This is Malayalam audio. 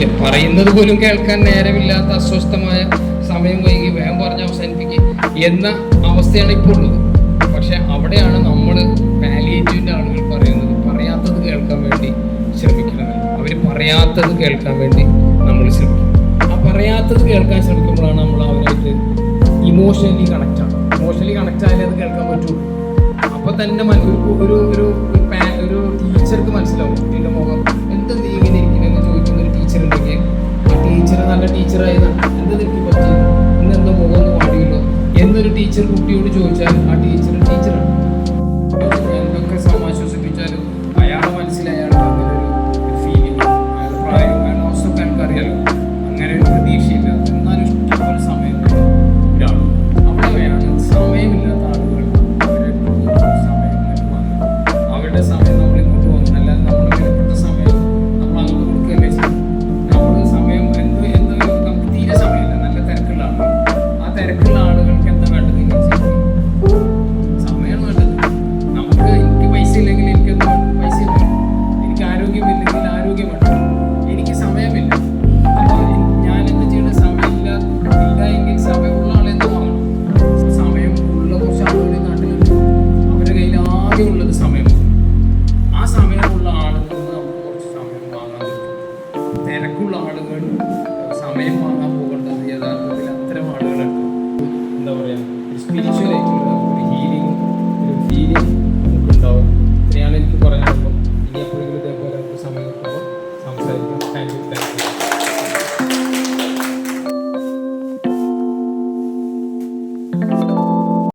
പറയുന്നത് പോലും കേൾക്കാൻ നേരമില്ലാത്ത അസ്വസ്ഥമായ സമയം വൈകി വേഗം പറഞ്ഞ് അവസാനിപ്പിക്കുക എന്ന അവസ്ഥയാണ് ഇപ്പോൾ ഉള്ളത്. പക്ഷെ അവിടെയാണ് നമ്മൾ പാലിയേറ്റീവിന്റെ ആളുകൾ പറയുന്നത് പറയാത്തത് കേൾക്കാൻ വേണ്ടി ശ്രമിക്കുന്നത്. അവർ പറയാത്തത് കേൾക്കാൻ വേണ്ടി നമ്മൾ ശ്രമിക്കും. ആ പറയാത്തത് കേൾക്കാൻ ശ്രമിക്കുമ്പോഴാണ് നമ്മൾ അവരായിട്ട് ഇമോഷണലി കണക്റ്റ് ആവുക. ഇമോഷണലി കണക്റ്റ് ആയാലേ അത് കേൾക്കാൻ പറ്റുള്ളൂ അപ്പോൾ തന്നെ ഒരു ഒരു ഒരു ടീച്ചർക്ക് മനസ്സിലാവും. നല്ല ടീച്ചറായതാണ് എന്താ തെറ്റി പറ്റിയത് ഇന്ന് എന്താ മുഖം ഒന്ന് എന്നൊരു ടീച്ചർ കുട്ടിയോട് ചോദിച്ചാൽ ആ ടീച്ചർ ടീച്ചറാണ്. എന്തൊക്കെ സമാശ്വസിപ്പിച്ചാലും അയാളെ മനസ്സിൽ അയാളുടെ അങ്ങനെ ഒരു ഫീലിംഗ് അയാളുടെ പ്രായം അയാളുടെ എനിക്കറിയാലോ ആളുകൾ സമയം വാങ്ങാൻ പോകേണ്ടത് യഥാർത്ഥത്തിൽ അത്തരം ആളുകളാണ്. എന്താ പറയുക സ്പിരിച്വൽ ആയിട്ടുള്ള ഒരു ഹീലിംഗ് ഒരു ഫീലിംഗ് നമുക്കുണ്ടാവും. ഇത്രയാണ് എനിക്ക് പറയാനുള്ളത്. ഇനി എപ്പോഴെങ്കിലും ഇതേപോലെ നമുക്ക് സമയം കിട്ടുമ്പോൾ സംസാരിക്കാം. Thank you thank you